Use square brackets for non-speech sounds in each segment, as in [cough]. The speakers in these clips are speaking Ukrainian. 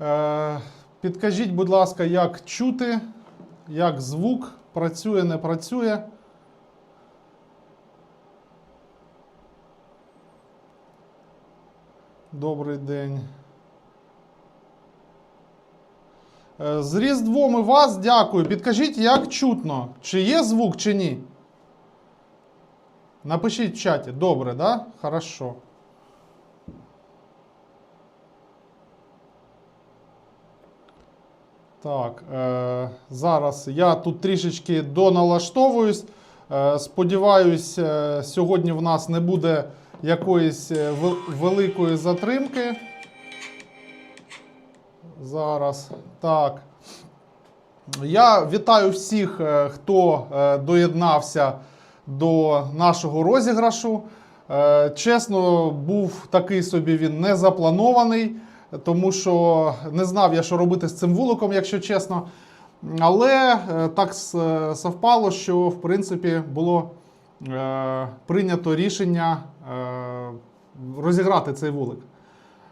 Е, підкажіть, будь ласка, як чути, як звук працює, не працює. Добрий день. Е, З Різдвом і вас дякую. Підкажіть, як чутно, чи є звук, чи ні? Напишіть в чаті. Добре, да? Хорошо. Так, е, зараз я тут трішечки доналаштовуюсь. Е, сподіваюсь, е, сьогодні в нас не буде якоїсь е, великої затримки. Зараз. Так. Я вітаю всіх, е, хто доєднався до нашого розіграшу. Чесно, був такий собі він не запланований, тому що не знав я, що робити з цим вуликом, якщо чесно. Але е, так совпало, що в принципі було е, прийнято рішення е, розіграти цей вулик.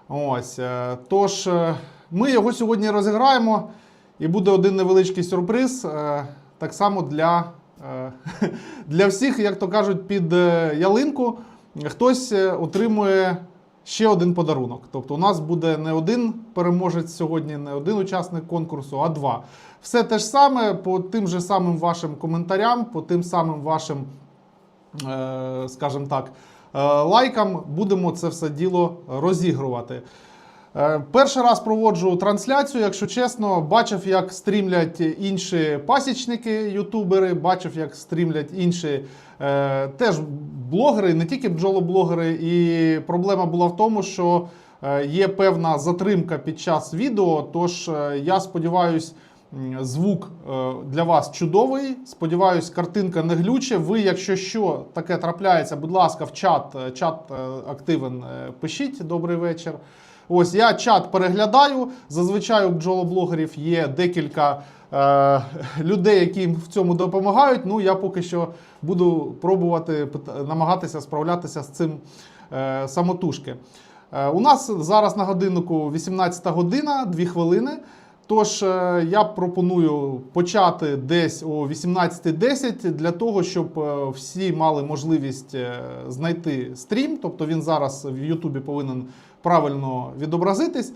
Ось. е, Тож, е, ми його сьогодні розіграємо, і буде один невеличкий сюрприз. е, Так само для, е, [laughs] для всіх, як то кажуть, під ялинку хтось отримує ще один подарунок. Тобто, у нас буде не один переможець сьогодні, не один учасник конкурсу, а два. Все те ж саме по тим же самим вашим коментарям, по тим самим вашим е, скажімо так, е, лайкам будемо це все діло розігрувати. Е, Перший раз проводжу трансляцію, якщо чесно, бачив, як стрімлять інші пасічники, ютубери, бачив, як стрімлять інші е, теж блогери, не тільки бджолоблогери. І проблема була в тому, що е, є певна затримка під час відео. Тож е, я сподіваюся, Звук для вас чудовий. Сподіваюсь, картинка не глюче. Ви, якщо що таке трапляється, будь ласка, в чат. Чат активен. Пишіть добрий вечір. Ось я чат переглядаю. Зазвичай у бджолоблогерів є декілька е, людей, які в цьому допомагають. Ну я поки що буду пробувати намагатися справлятися з цим е, самотужки. Е, У нас зараз на годиннику 18 година, 2 хвилини. Тож е, я пропоную почати десь о 18.10 для того, щоб е, всі мали можливість е, знайти стрім. Тобто він зараз в Ютубі повинен правильно відобразитись.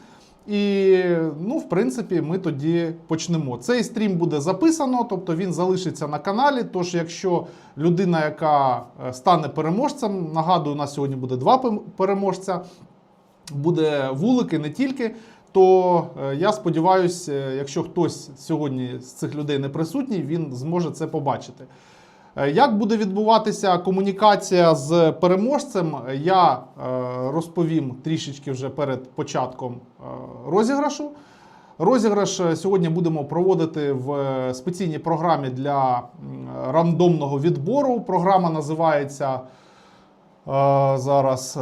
І, ну, в принципі, ми тоді почнемо. Цей стрім буде записано, тобто він залишиться на каналі. Тож, якщо людина, яка е, стане переможцем, нагадую, у нас сьогодні буде два переможця буде вулики не тільки. То е, я сподіваюся, якщо хтось сьогодні з цих людей не присутній, він зможе це побачити. Е, Як буде відбуватися комунікація з переможцем, я е, розповім трішечки вже перед початком е, розіграшу. Розіграш сьогодні будемо проводити в спеційній програмі для рандомного відбору. Програма називається зараз.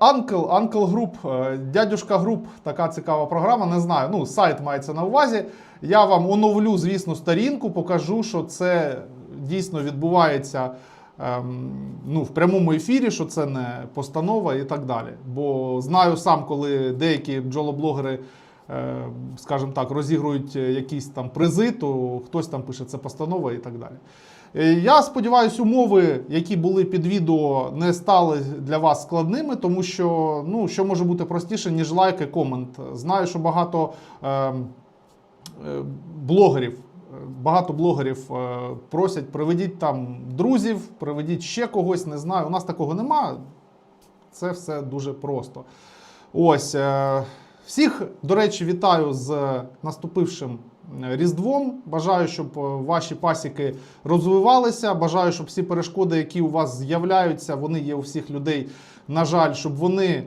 Uncle, Uncle Group, дядюшка груп, така цікава програма. Не знаю. Ну, сайт мається на увазі. Я вам оновлю, звісно, сторінку, покажу, що це дійсно відбувається ем, ну, в прямому ефірі, що це не постанова і так далі. Бо знаю сам, коли деякі бджолоблогери, е, скажімо так, розігрують якісь там призи, то хтось там пише це постанова і так далі. Е, Я сподіваюся, умови, які були під відео, не стали для вас складними, тому що ну, що може бути простіше, ніж лайк і комент. Знаю, що багато ем, е, блогерів. Багато блогерів е, просять, приведіть там друзів, приведіть ще когось, не знаю. У нас такого нема. Це все дуже просто. Ось. е, Всіх, до речі, вітаю з наступившим е, Різдвом. Бажаю, щоб ваші пасіки розвивалися. Бажаю, щоб всі перешкоди, які у вас з'являються, вони є у всіх людей. На жаль, щоб вони е,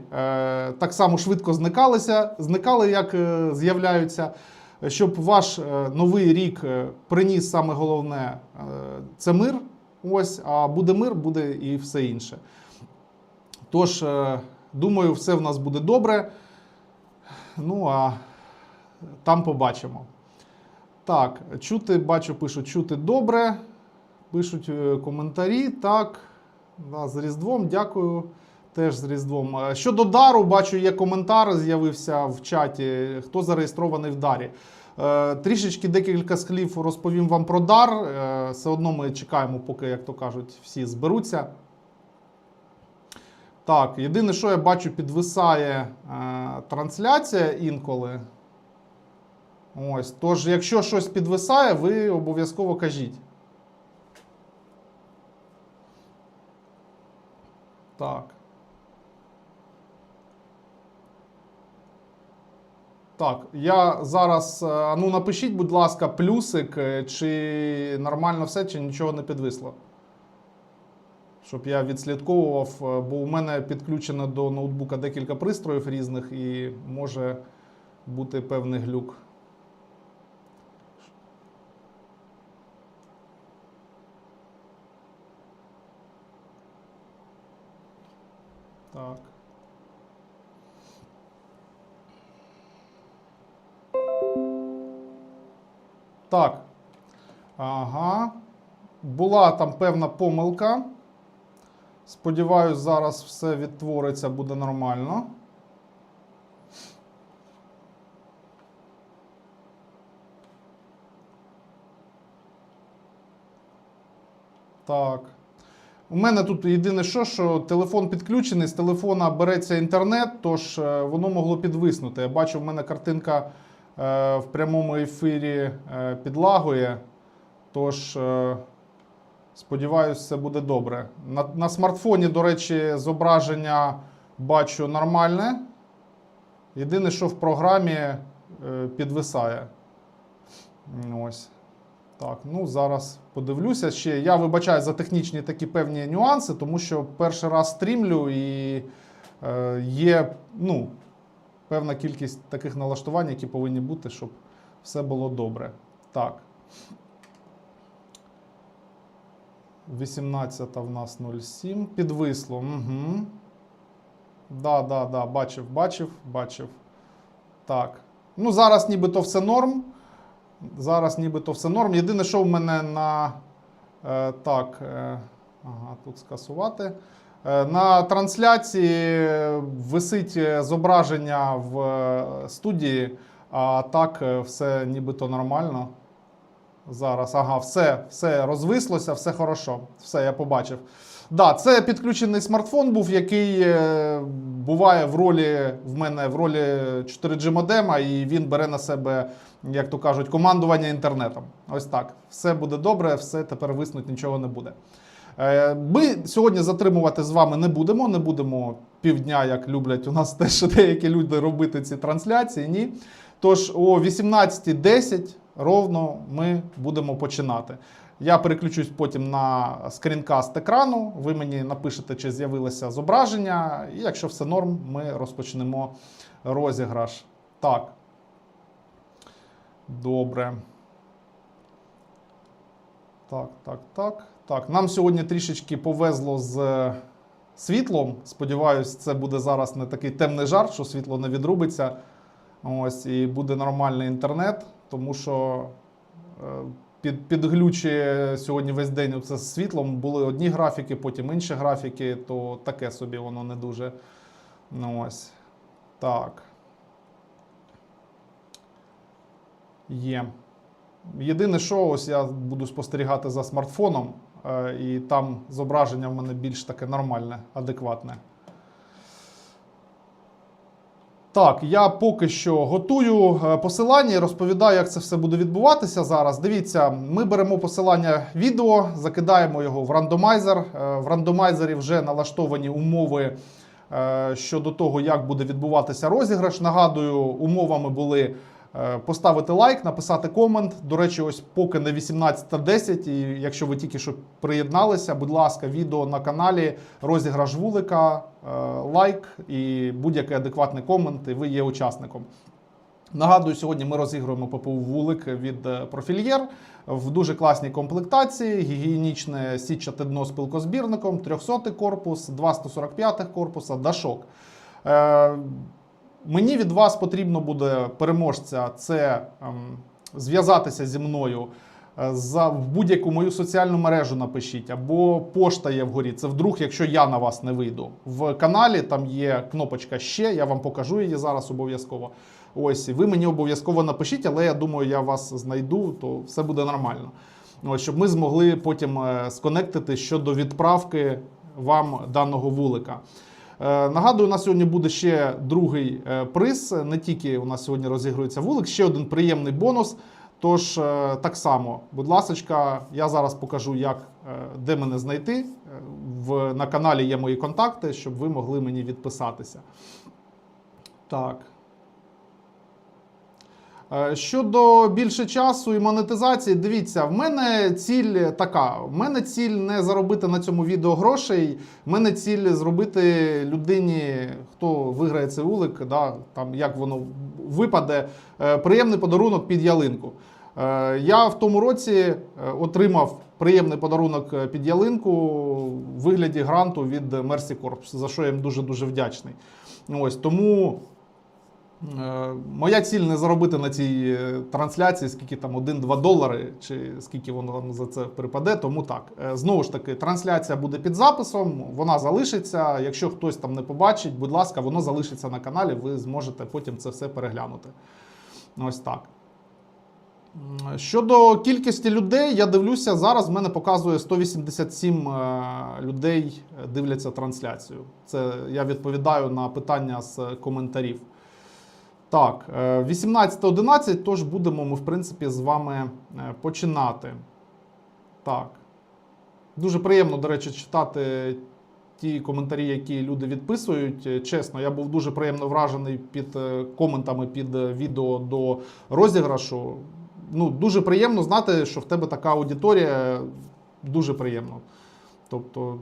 так само швидко зникалися, зникали, як е, з'являються. Щоб ваш е, новий рік е, приніс саме головне е, це мир. Ось, а буде мир, буде і все інше. Тож, думаю, все в нас буде добре. Ну а там побачимо. Так, чути, бачу, пишуть, чути добре. Пишуть коментарі. Так, да, з Різдвом, дякую. Теж з Різдвом. Щодо дару, бачу, є коментар, з'явився в чаті. Хто зареєстрований в дарі? Е, Трішечки декілька слів розповім вам про дар. Е, Все одно ми чекаємо, поки, як то кажуть, всі зберуться. Так, єдине, що я бачу, підвисає е, трансляція інколи. Ось. Тож, якщо щось підвисає, ви обов'язково кажіть. Так. Так, я зараз. е, Ну, напишіть, будь ласка, плюсик, е, чи нормально все, чи нічого не підвисло. Щоб я відслідковував, е, бо у мене підключено до ноутбука декілька пристроїв різних і може бути певний глюк. Так. Так. Ага. Була там певна помилка. Сподіваюсь, зараз все відтвориться, буде нормально. Так. У мене тут єдине що, що телефон підключений, з телефона береться інтернет, тож е, воно могло підвиснути. Я бачу, в мене картинка в прямому ефірі е, підлагує. Тож, е, сподіваюся, все буде добре. На, на смартфоні, до речі, зображення бачу нормальне. Єдине, що в програмі е, підвисає. Ось. Так, ну зараз подивлюся ще. Я вибачаю за технічні такі певні нюанси, тому що перший раз стрімлю і е, є ну, певна кількість таких налаштувань, які повинні бути, щоб все було добре. Так. 18 в нас 07. Підвисло. Угу. Да, да, да, бачив, бачив, бачив. Так. Ну, зараз нібито все норм. Зараз нібито все норм. Єдине, що в мене на. Е, так. Е, ага, тут скасувати. Е, на трансляції висить зображення в е, студії, а так е, все нібито нормально. Зараз, ага, все, все розвислося, все хорошо. Все, я побачив. Да, це підключений смартфон був, який буває в ролі в мене в ролі 4G модема, і він бере на себе, як то кажуть, командування інтернетом. Ось так. Все буде добре, все тепер виснуть, нічого не буде. Е, Ми сьогодні затримувати з вами не будемо. Не будемо півдня, як люблять у нас [laughs] теж деякі люди робити ці трансляції. Ні. Тож о 18.10 ровно ми будемо починати. Я переключусь потім на скрінкаст екрану. Ви мені напишете, чи з'явилося зображення. І якщо все норм, ми розпочнемо розіграш. Так. Добре. Так, так, так. Так, нам сьогодні трішечки повезло з світлом. Сподіваюсь, це буде зараз не такий темний жарт, що світло не відрубиться. Ось, і буде нормальний інтернет, тому що е, під, підглючує сьогодні весь день це з світлом. Були одні графіки, потім інші графіки, то таке собі воно не дуже. Ну ось. Так. Є. Єдине, що ось я буду спостерігати за смартфоном, е, і там зображення в мене більш таке нормальне, адекватне. Так, я поки що готую е, посилання і розповідаю, як це все буде відбуватися зараз. Дивіться, ми беремо посилання відео, закидаємо його в рандомайзер. Е, В рандомайзері вже налаштовані умови е, щодо того, як буде відбуватися розіграш. Нагадую, умовами були е, поставити лайк, написати комент. До речі, ось поки не 18.10, і якщо ви тільки що приєдналися, будь ласка, відео на каналі, розіграш вулика, е, лайк і будь-який адекватний комент, і ви є учасником. Нагадую, сьогодні ми розігруємо ППУ вулик від е, Профільєр в дуже класній комплектації. Гігієнічне сітчате дно з пилкозбірником, 300 корпус, 2 145 корпуса, дашок. Мені від вас потрібно буде переможця це ем, зв'язатися зі мною е, за в будь-яку мою соціальну мережу напишіть, або пошта є вгорі. Це вдруг, якщо я на вас не вийду. В каналі там є кнопочка ще, я вам покажу її зараз обов'язково. Ось, і ви мені обов'язково напишіть, але я думаю, я вас знайду, то все буде нормально. Ось, щоб ми змогли потім е, сконектити щодо відправки вам даного вулика. Е, Нагадую, у нас сьогодні буде ще другий е, приз. Не тільки у нас сьогодні розігрується вулик, ще один приємний бонус. Тож, е, так само, будь ласка, я зараз покажу, як, де мене знайти. В, на каналі є мої контакти, щоб ви могли мені відписатися. Так. Е, Щодо більше часу і монетизації, дивіться, в мене ціль така: в мене ціль не заробити на цьому відео грошей. В мене ціль зробити людині, хто виграє цей улик, да, там як воно випаде, е, приємний подарунок під ялинку. Е, Я в тому році отримав приємний подарунок під ялинку в вигляді гранту від Mercy Corps, за що я їм дуже дуже вдячний. Ось тому. Е, Моя ціль не заробити на цій е, трансляції, скільки там 1-2 долари, чи скільки воно там за це припаде. Тому так. Е, Знову ж таки, трансляція буде під записом, вона залишиться. Якщо хтось там не побачить, будь ласка, воно залишиться на каналі, ви зможете потім це все переглянути. Ось так. Щодо кількості людей, я дивлюся, зараз в мене показує 187 е, людей дивляться трансляцію. Це я відповідаю на питання з коментарів. Так, е, 18.11, тож будемо ми, в принципі, з вами е, починати. Так. Дуже приємно, до речі, читати ті коментарі, які люди відписують. Е, Чесно, я був дуже приємно вражений під е, коментами під е, відео до розіграшу. Ну, дуже приємно знати, що в тебе така аудиторія. Дуже приємно. Тобто,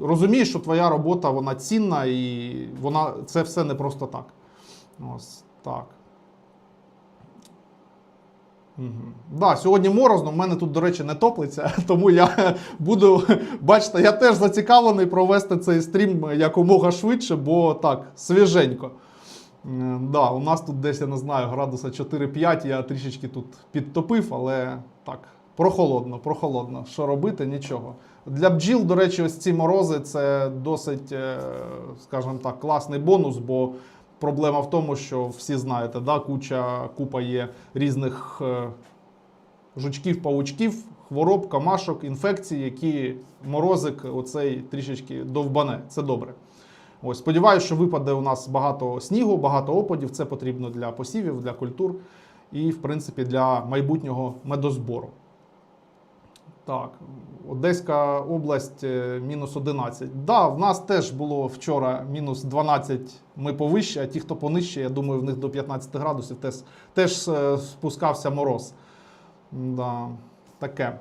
розумієш, що твоя робота вона цінна і вона це все не просто так. Ось так. Угу. Да, сьогодні морозно, в мене тут, до речі, не топлиться, [laughs] тому я [laughs] буду, бачите, я теж зацікавлений провести цей стрім якомога швидше, бо так, свіженько. Да, у нас тут десь, я не знаю, градуса 4-5, я трішечки тут підтопив, але так, прохолодно, прохолодно. Що робити, нічого. Для бджіл, до речі, ось ці морози це досить, е, скажімо так, класний бонус, бо проблема в тому, що всі знаєте, да, куча, купа є різних е, жучків, павучків, хвороб, камашок, інфекцій, які морозик оцей трішечки довбане. Це добре. Ось, сподіваюся, що випаде у нас багато снігу, багато опадів. Це потрібно для посівів, для культур і, в принципі, для майбутнього медозбору. Так, Одеська область е, мінус 11. Да, в нас теж було вчора мінус 12, ми повище, а ті, хто понижче, я думаю, в них до 15 градусів теж, теж е, спускався мороз. Да, таке.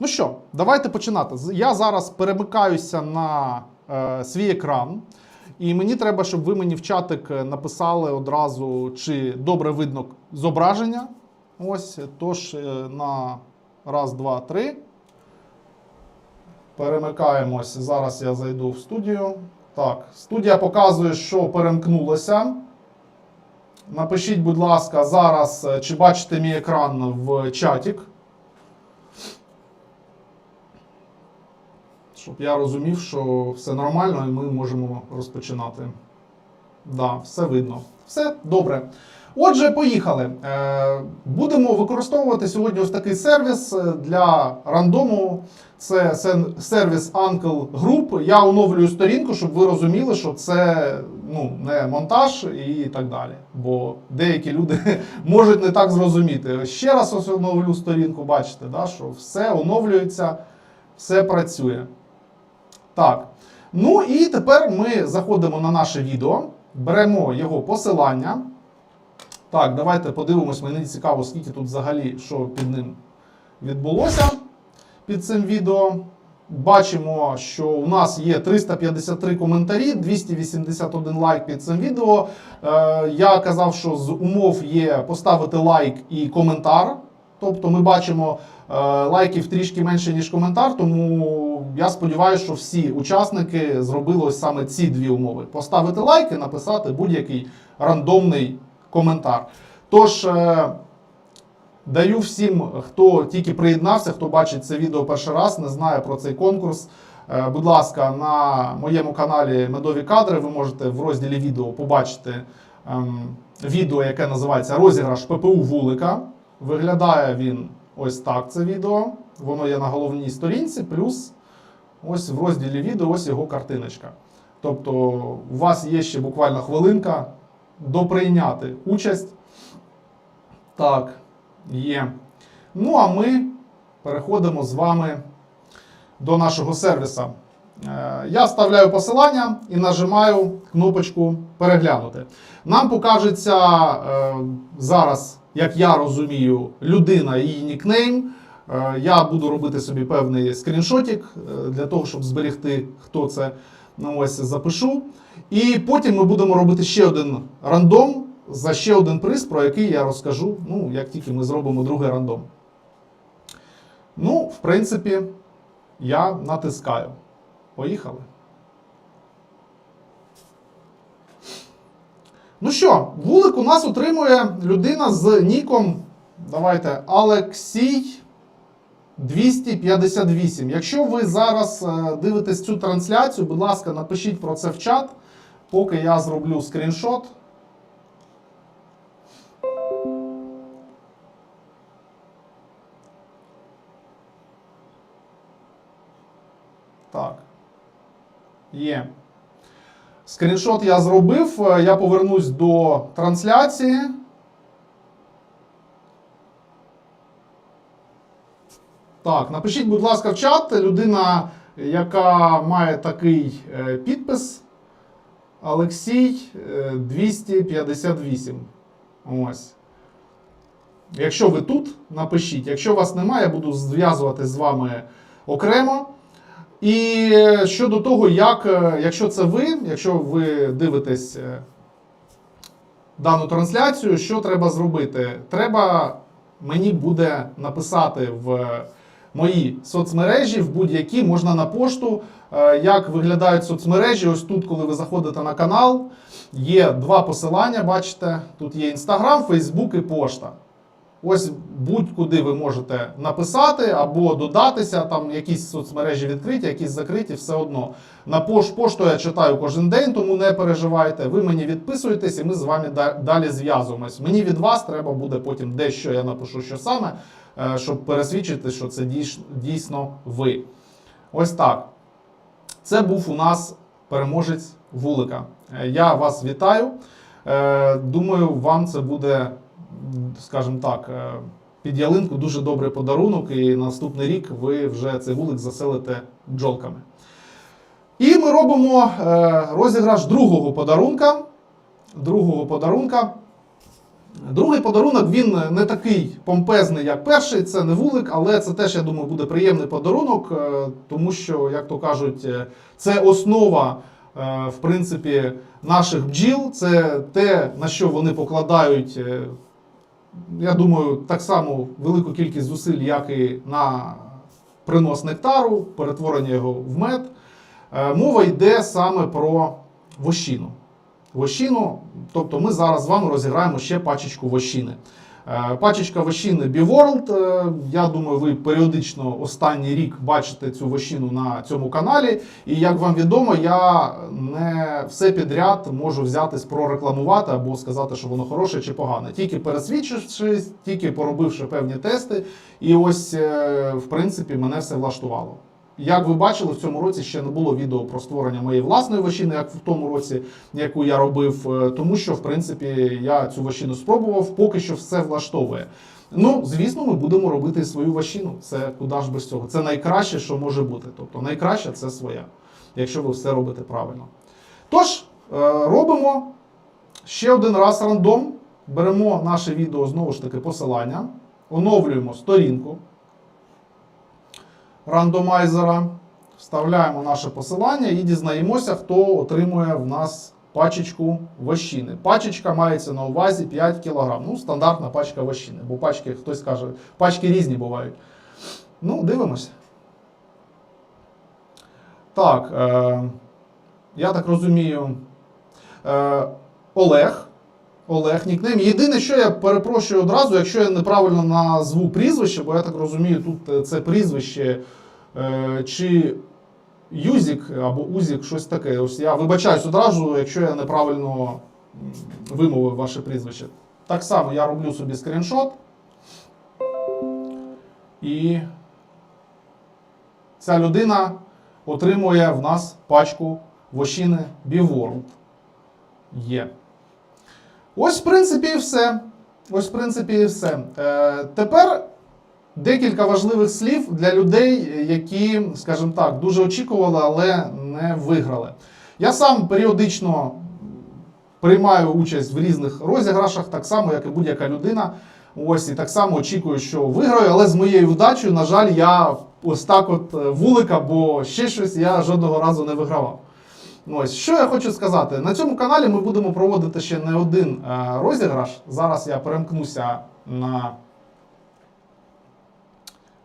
Ну що, давайте починати. Я зараз перемикаюся на е, свій екран. І мені треба, щоб ви мені в чатик е, написали одразу, чи добре видно зображення. Ось, тож на раз, два, три. Перемикаємось. Зараз я зайду в студію. Так, студія показує, що перемкнулося. Напишіть, будь ласка, зараз, е, чи бачите мій екран в чатік. Щоб я розумів, що все нормально і ми можемо розпочинати. Да, все видно. Все добре. Отже, поїхали. Е, будемо використовувати сьогодні ось такий сервіс е, для рандому. Це сервіс Uncle Group. Я оновлюю сторінку, щоб ви розуміли, що це ну, не монтаж і так далі. Бо деякі люди [laughs] можуть не так зрозуміти. Ще раз ось оновлю сторінку, бачите, да, що все оновлюється, все працює. Так. Ну і тепер ми заходимо на наше відео, беремо його посилання. Так, давайте подивимось, мені цікаво, скільки тут взагалі що під ним відбулося під цим відео. Бачимо, що у нас є 353 коментарі, 281 лайк під цим відео. Е, я казав, що з умов є поставити лайк і коментар. Тобто ми бачимо е, лайків трішки менше, ніж коментар, тому я сподіваюся, що всі учасники зробили саме ці дві умови: поставити лайк і написати будь-який рандомний коментар. Тож, е, Даю всім, хто тільки приєднався, хто бачить це відео перший раз, не знає про цей конкурс. Е, Будь ласка, на моєму каналі Медові кадри ви можете в розділі відео побачити ем, відео, яке називається Розіграш ППУ Вулика. Виглядає він ось так. Це відео. Воно є на головній сторінці, плюс ось в розділі відео ось його картиночка. Тобто, у вас є ще буквально хвилинка доприйняти участь. Так, є. Ну, а ми переходимо з вами до нашого сервіса. Е, Я вставляю посилання і нажимаю кнопочку переглянути. Нам покажеться е, зараз, як я розумію, людина і її нікнейм. Е, Я буду робити собі певний скріншотик для того, щоб зберегти, хто це. Ну, ось запишу. І потім ми будемо робити ще один рандом за ще один приз, про який я розкажу, ну, як тільки ми зробимо другий рандом. Ну, в принципі, я натискаю. Поїхали. Ну що, вулик у нас отримує людина з ніком. Давайте Алексій 258. Якщо ви зараз е, дивитесь цю трансляцію, будь ласка, напишіть про це в чат, поки я зроблю скріншот. Так. Є. Скріншот я зробив. Е, Я повернусь до трансляції. Так, напишіть, будь ласка, в чат. Людина, яка має такий е, підпис. Олексій е, 258. Ось. Якщо ви тут, напишіть. Якщо вас немає, я буду зв'язувати з вами окремо. І е, щодо того, як, е, якщо це ви, якщо ви дивитесь е, дану трансляцію, що треба зробити? Треба мені буде написати в мої соцмережі, в будь-які можна на пошту. Е, Як виглядають соцмережі? Ось тут, коли ви заходите на канал, є два посилання. Бачите, тут є Інстаграм, Фейсбук і пошта. Ось будь-куди ви можете написати або додатися, там якісь соцмережі відкриті, якісь закриті, все одно. На пош, пошту я читаю кожен день, тому не переживайте. Ви мені відписуєтесь, і ми з вами далі зв'язуємось. Мені від вас треба буде потім дещо я напишу, що саме, щоб пересвідчити, що це дійсно ви. Ось так. Це був у нас переможець вулика. Е, Я вас вітаю. Е, Думаю, вам це буде, скажімо так, е, під ялинку дуже добрий подарунок, і наступний рік ви вже цей вулик заселите бджолками. І ми робимо е, розіграш другого подарунка. Другого подарунка. Другий подарунок він не такий помпезний, як перший. Це не вулик, але це теж, я думаю, буде приємний подарунок, е, тому що, як то кажуть, е, це основа, е, в принципі, наших бджіл. Це те, на що вони покладають, я думаю, так само велику кількість зусиль, як і на принос нектару, перетворення його в мед. Мова йде саме про вощину. Вощину, тобто ми зараз з вами розіграємо ще пачечку вощини. Е, Пачечка вощини B-World. е, Я думаю, ви періодично останній рік бачите цю вощину на цьому каналі. І як вам відомо, я не все підряд можу взятись прорекламувати або сказати, що воно хороше чи погане. Тільки пересвідчившись, тільки поробивши певні тести. І ось, е, в принципі, мене все влаштувало. Як ви бачили, в цьому році ще не було відео про створення моєї власної вощини, як в тому році, яку я робив, е, тому що, в принципі, я цю вощину спробував, поки що все влаштовує. Ну, звісно, ми будемо робити свою вощину. Це куди ж без цього. Це найкраще, що може бути. Тобто найкраще це своя, якщо ви все робите правильно. Тож, е, робимо ще один раз рандом. Беремо наше відео знову ж таки посилання, оновлюємо сторінку рандомайзера, вставляємо наше посилання і дізнаємося, хто отримує в нас пачечку вощини. Пачечка мається на увазі 5 кг. Ну, стандартна пачка вощини, бо пачки, хтось каже, пачки різні бувають. Ну, дивимося. Так, е, я так розумію, е, Олег Олег, нікнейм. Єдине, що я перепрошую одразу, якщо я неправильно назву прізвище, бо я так розумію, тут е, це прізвище е, чи Юзік або Узік, щось таке. Ось я вибачаюсь одразу, якщо я неправильно вимовив ваше прізвище. Так само я роблю собі скріншот. І ця людина отримує в нас пачку вощини Біворд. Є. Ось, в принципі, і все. Ось, в принципі, і все. Е, тепер декілька важливих слів для людей, які, скажімо так, дуже очікували, але не виграли. Я сам періодично приймаю участь в різних розіграшах, так само, як і будь-яка людина. Ось і так само очікую, що виграю, але з моєю вдачею, на жаль, я ось так от е, вулик або ще щось я жодного разу не вигравав. Ось що я хочу сказати. На цьому каналі ми будемо проводити ще не один е, розіграш. Зараз я перемкнуся на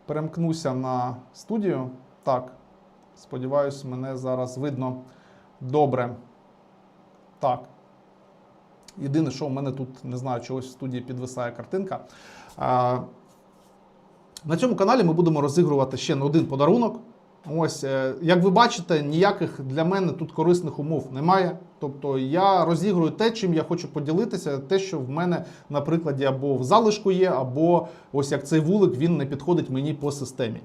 перемкнуся на студію. Так, сподіваюсь, мене зараз видно добре. Так. Єдине, що в мене тут не знаю, чогось в студії підвисає картинка. А, на цьому каналі ми будемо розігрувати ще не один подарунок. Ось, е, як ви бачите, ніяких для мене тут корисних умов немає. Тобто я розігрую те, чим я хочу поділитися, те, що в мене, на прикладі, або в залишку є, або ось як цей вулик він не підходить мені по системі.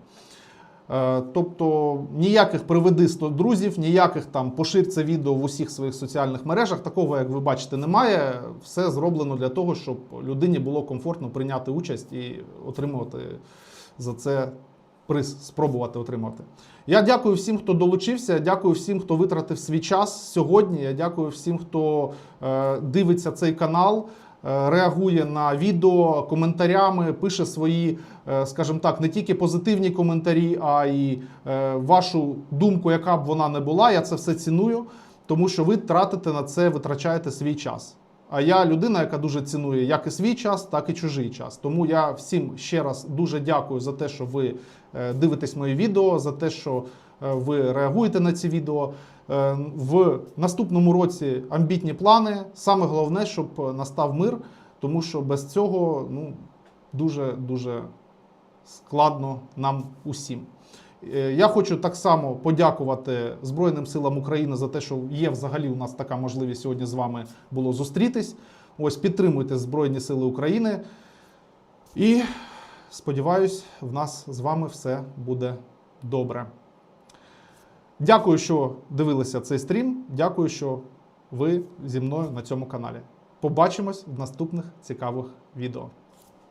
Е, Тобто ніяких приведи 100 друзів, ніяких там пошир це відео в усіх своїх соціальних мережах. Такого, як ви бачите, немає. Все зроблено для того, щоб людині було комфортно прийняти участь і отримувати за це приз, спробувати отримати. Я дякую всім, хто долучився. Дякую всім, хто витратив свій час сьогодні. Я дякую всім, хто е, дивиться цей канал. е, Реагує на відео коментарями, пише свої, е, скажімо так, не тільки позитивні коментарі, а й вашу думку, яка б вона не була. Я це все ціную, тому що ви тратите на це, витрачаєте свій час. А я людина, яка дуже цінує як і свій час, так і чужий час. Тому я всім ще раз дуже дякую за те, що ви е, дивитесь мої відео, за те, що е, ви реагуєте на ці відео. Е, В наступному році амбітні плани. Саме головне, щоб настав мир, тому що без цього ну, дуже дуже складно нам усім. Е, Я хочу так само подякувати Збройним силам України за те, що є взагалі у нас така можливість сьогодні з вами було зустрітись. Ось підтримуйте Збройні Сили України. І сподіваюсь, в нас з вами все буде добре. Дякую, що дивилися цей стрім. Дякую, що ви зі мною на цьому каналі. Побачимось в наступних цікавих відео.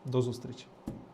До зустрічі!